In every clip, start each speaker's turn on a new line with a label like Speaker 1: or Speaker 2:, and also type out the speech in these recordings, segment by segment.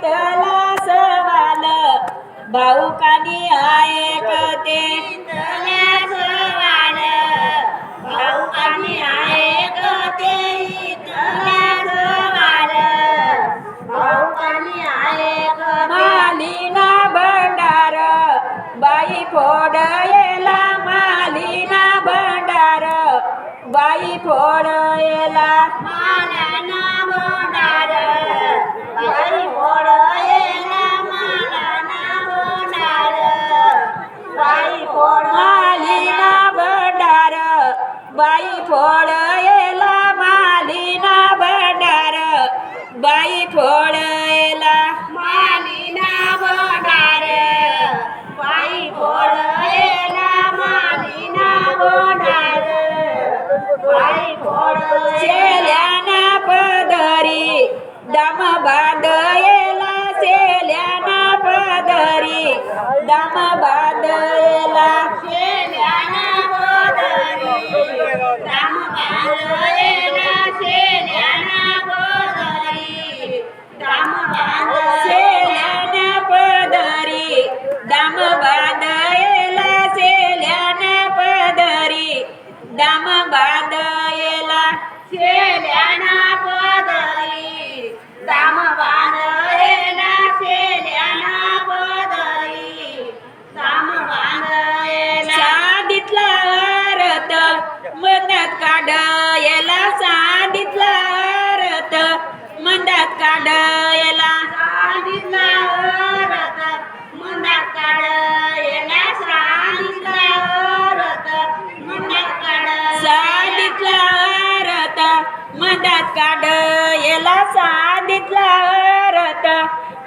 Speaker 1: इथला सवाल भाऊ कानी Dama Badal मनात काढयला साधीतला रथ. मनात काढयला साधीतला रथ. मनात काढयला साधीतला रथ. मनात काढ साधीतला रथ. मनात काढयला साधीतला रथ.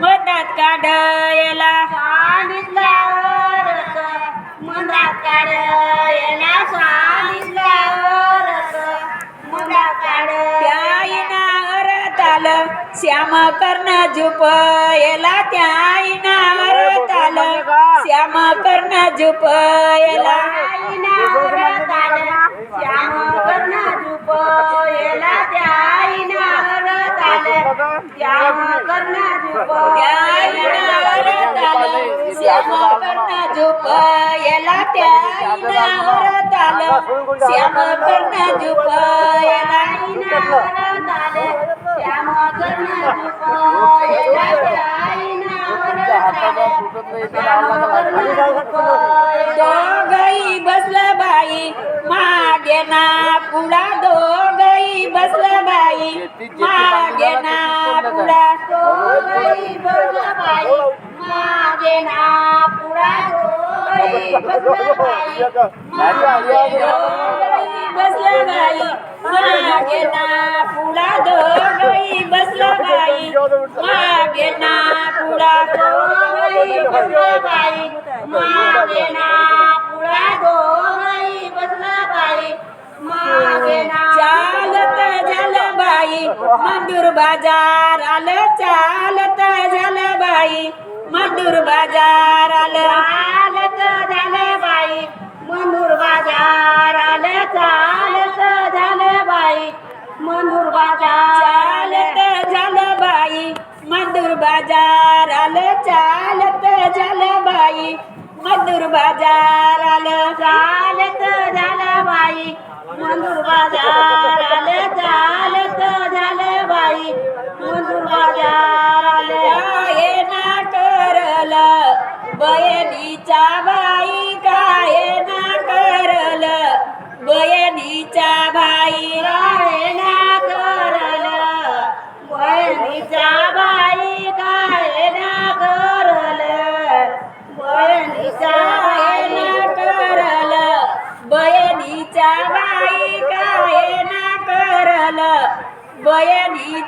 Speaker 1: मनात काढयला साधीतला रथ. मनात काढयला साधीतला श्याम कर्ण झुपयला त्याईना रथाल श्याम कर्ण झुपयला श्याम कर्ण झुपयला त्याईना रथाल श्याम कर्ण झुपयला रथाल श्याम श्याम कर्ण झुपयला श्याम कर्ण झुपयला बसलं बाई मागे ना पुढा दोघई बसलं बाई मागे ना पुढा दोघई बसलं बाई मागे ना पुढा दोघई बसलं बाई बसलं बाई मागे ना पुढा दोघई बसलं बाई मागे ना पुढा दोघई बसलं बाई मागे ना पुढा दोघई चालत झालं बाई मंदूर बाजार आलं चालत झालं बाई मंदूर बाजार आलं चालत झालं बाई मंदूर बाजार आलं चालत झालं बाई मंदूर बाजार चालत झालं बाई मंदूर बाजार आलं चालत झालं बाई मंदूर बाजार आलं चालत झालं बाई मंदूर बाजार आलं चालत झालं बाई. मंदूर बाजार आलं काय ना करल बयनीच्या बाई काय ना करल बयनीच्या बाई काय ना करल.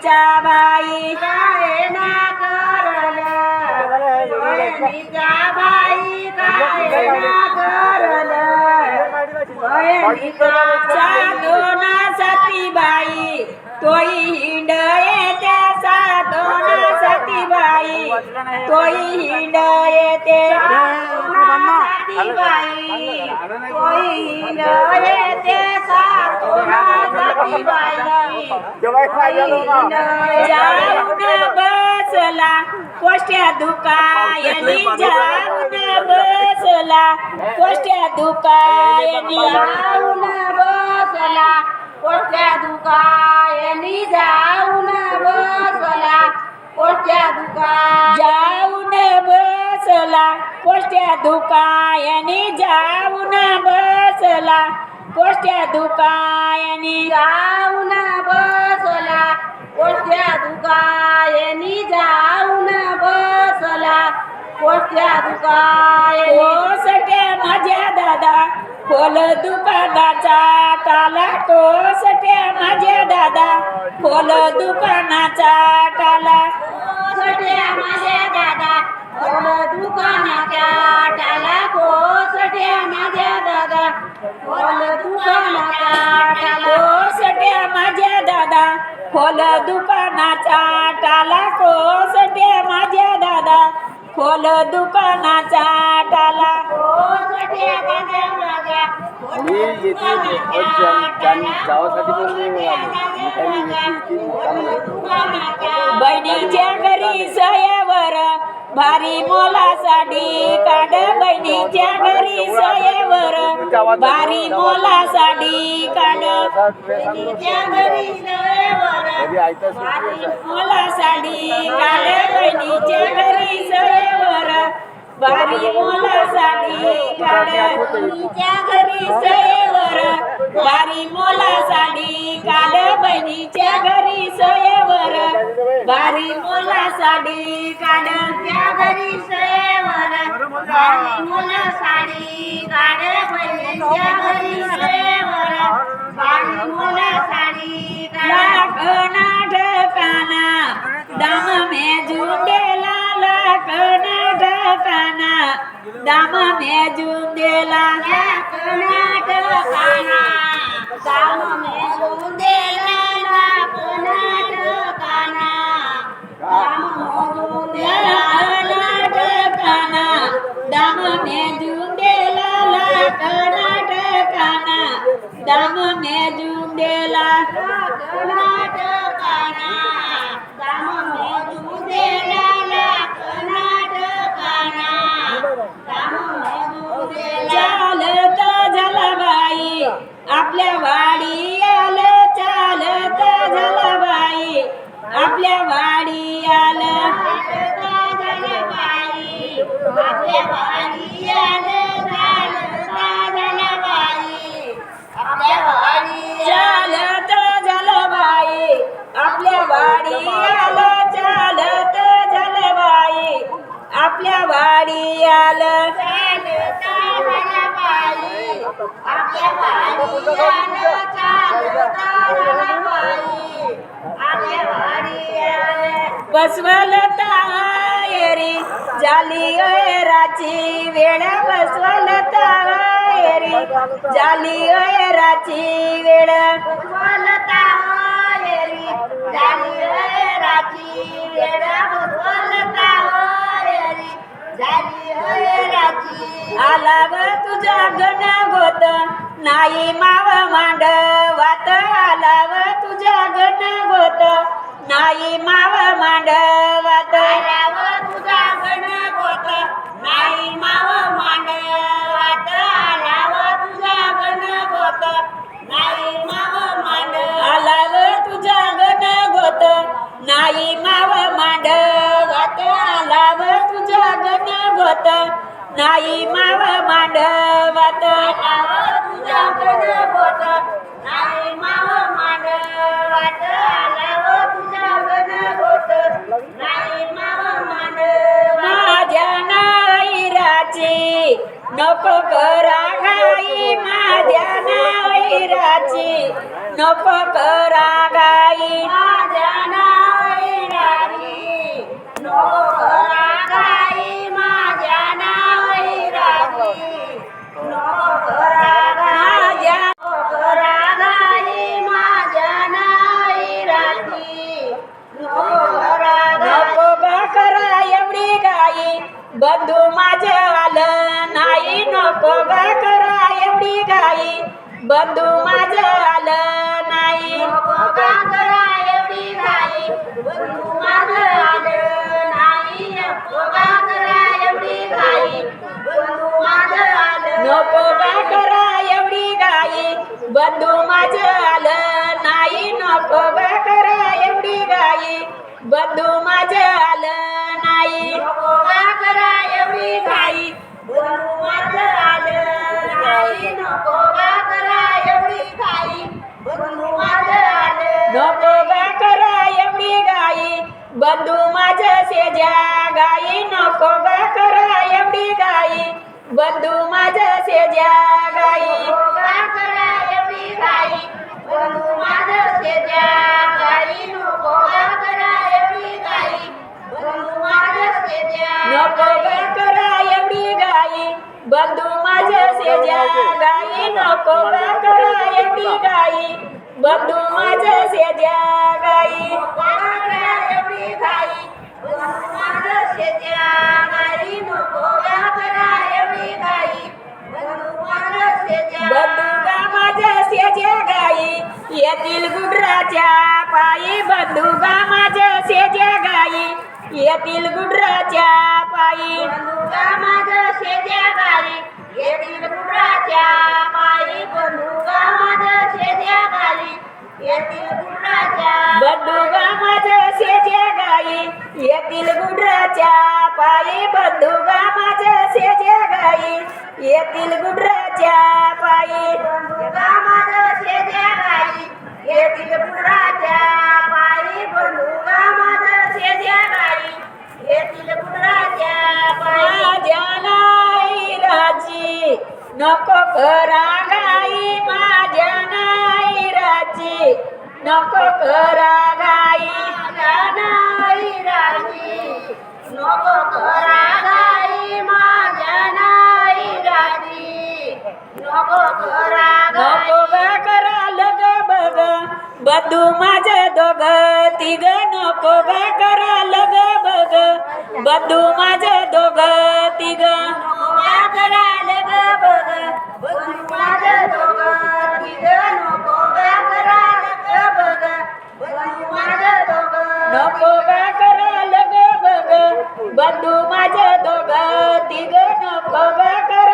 Speaker 1: बयनीच्या बाई काय ना करल बाई काय ना करल? साधोना सतीबाई तोई हिंड येते साधोना सतीबाई तोई हिंड येते बाई होईल जाती बाई जाऊन बसला कोष्ट्या दुकायनी जाऊन बसला कोष्ट्या दुकायनी जाऊन बसला कोष्ट्या दुकायनी जाऊन बसला कोष्ट्या दुका कोष्ट्या दुकायनी जाऊन बसला. कोष्ट्या दुकायनी जाऊन बसला. कोष्ट्या दुकायनी जाऊन बसला. कोष्ट्या दुकायनी कोसटे माझ्या दादा खोल दुकानाचा टाला. कोसटे माझ्या दादा खोल दुकानाचा टाला. कोसटे माझ्या दादा खोल दुकानाचा टाला कोसटे माझ्या दादा. खोल दुकानाचा टाला कोसटे माझ्या दादा.
Speaker 2: मी पण
Speaker 1: बहिणीच्या घरी सयावर भारी मोलासाठी काढ बहिणीच्या सयावर भारी मोलासाठी काढ. बहिणीच्या घरी
Speaker 2: ऐकता सुट्टी आहे.
Speaker 1: मोलासाठी काढ बहिणीच्या घरी काढ. बहिणीच्या घरी सयेवर भारी मोलासाठी काढ बहिणीच्या घरी सयेवर भारी मोलासाठी काढ. त्या घरी सयेवर भारी मोलासाठी काढ দাম মে জুম দেলা কর্ণাটকানা দাম মে জুম দেলা কর্ণাটকানা দাম মে জুম দেলা কর্ণাটকানা দাম মে জুম દમ મેં ઝુંબેલા बसवल तायरी झाली राची वेळ बसवल तायरी झाली राची वेळ बसवल तायरी झाली राची वेळ बसवल तायरी आलाव तुझा गण गोत नाही माव मांड वात आलाव तुझा गण गोत नाही माव मांडवात आलाव तुझा गण गोत नाही माव मांडवात आलाव तुझा गण गोत नाही माव मांड। आलाव तुझा गण गोत नाही नाही माव मांडवात. आलाव तुझा गण नाही माव मांडवात नाही माव माझ्या नाईराची नको करा गाई माझ्या नाईराची नको करा गाई ग करा एवढी घाई बंधू माझं आलं नाही. ग करा एवढी बंधू माझं आलं नाही. नको ग करा एवढी घाई बंधू माझं आलं नको करा एवढी घाई बंधू माझं सेजा गाई. नको ग करा एवढी घाई बंधू माझं सेजा गाई. बंधू माझं सेजा गाई ग करा एवढी घाई बंधू माझं सेजा नको ग करा एवढी घाई बंधू माझं सेजा गाई. नको ग करा एवढी गाई. बंधू माझ्या सेजा गाई. एवढी गाई बंधू माझ्या सेजा येतील गुडराच्या पायी बंधू गा माझं गाई. येतील गुडराच्या पायी बंधू गा माझं सेजा गाई. येतील गुडराच्या पायी बंधू गा माझं सेजा गाई. येतील गुडराच्या बंधू गा माझं गाई. येतील गुडराच्या पायी बंधू गा माझं गाई. येतील गुडराच्या पायी बंधू गा गाई येतील गुडराच्या पायी बंधू गा माझं सेजा गाई येतील गुडराच्या पायी माझ्या राजी. नको करा गाई माझ्या नाही राजी. नको करा गाई माझ्या नाही राजी. नको करा गाई माझ्या नाही राजी. नको करा बंधू माझं दोघ तिघ नको ग करा लग बग बंधू माझं दोघ तिघ करा लग बग बंधू माझं दोघ तिघ नको ग करा लग बग बंधू माझं दोघ नको ग करा लग दोघ तिघ नको ग करा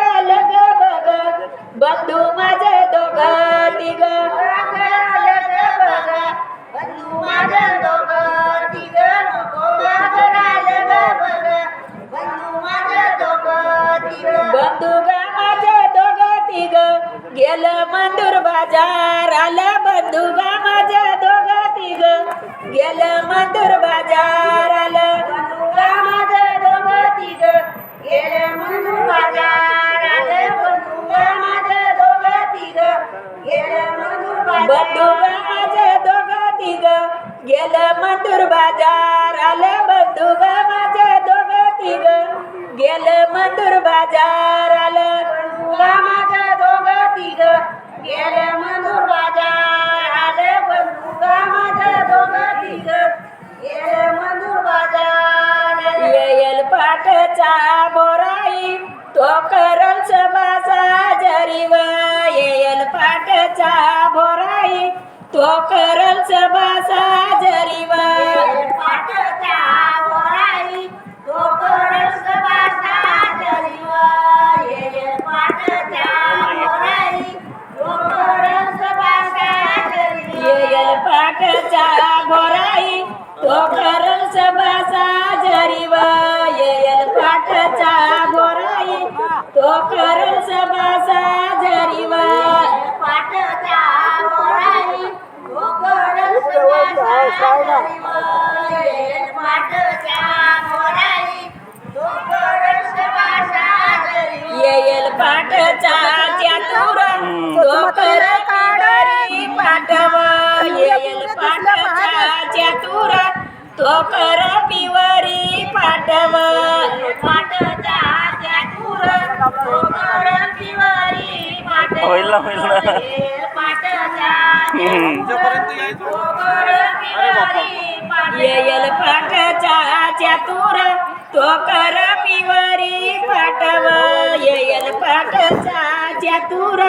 Speaker 1: बंधू ग माझं दोघ तिघ गेलं मंदूर बाजार आलं बंधू ग माझं दोघ तिघ? गेलं मंदूर बाजार आलं बंधू ग माझं दोघ तिघ? गेलं मंदूर बाजार आलं बंधू ग माझं दोघ तिघ? गेलं मंदूर बाजार येईल पाठचा बोराई तो करल सभाचा जरीव येल पाटचा बोराई तो करल सभाचा येल सभाचा जरीव पाठचा चातुर काढरी पाठव पाठचा चातुर पिवरी पाठव. पाठचा चातुर तो कर पिवरी पाठव
Speaker 3: होईल ना, होईल ना.
Speaker 1: येईल पाठचा चातुर तो कर पिवरी फाटव येईल फाटचा चातुर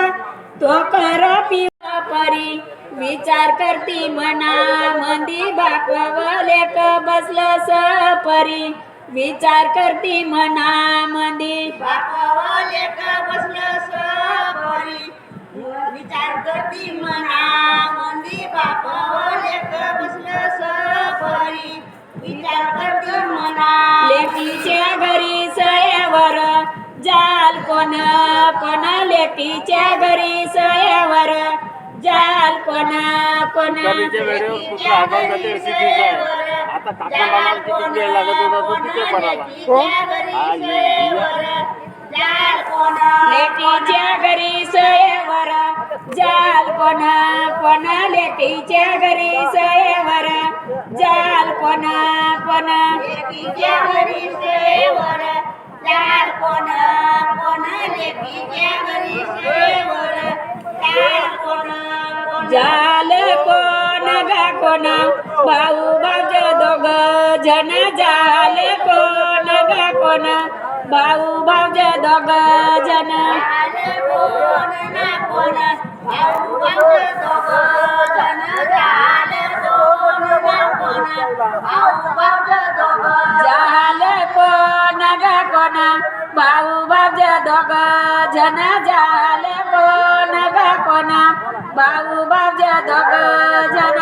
Speaker 1: तो कर पिवा येयल परी विचार करती मना मंदी बापव लेक बसलं सपरी. विचार करती मना मंदी बापव लेक बसलं सपरी विचार करती बसलं सपरी विचार करती मना लेकीच्या घरी सयावर जाल कोण कोण लेकीच्या घरी सयावर
Speaker 2: कधीच्या वेळेवर कुठं आगाऊ जाते अशी फीस आहे आता कापडाला किती वेळ लागत होता तो तिथे पडाला हा ये
Speaker 1: लेकीच्या घरी सयवर. जाल कोण कोण लेकीच्या घरी सयवर. जाल कोण कोण लेकीच्या घरी सयवर. जाल कोण कोण लेकीच्या घरी सयवर. जाल कोण गा कोणा? भाऊ भाऊज दोघ जण जाल कोण गा कोणा? भाऊ भाऊज दोघ जण कोण कोण जाल कोण गा कोणा? भाऊ भाऊज दोघ जाल कोण कोण जण जाल कोण गा कोणा? भाऊ भाऊज दोघ जण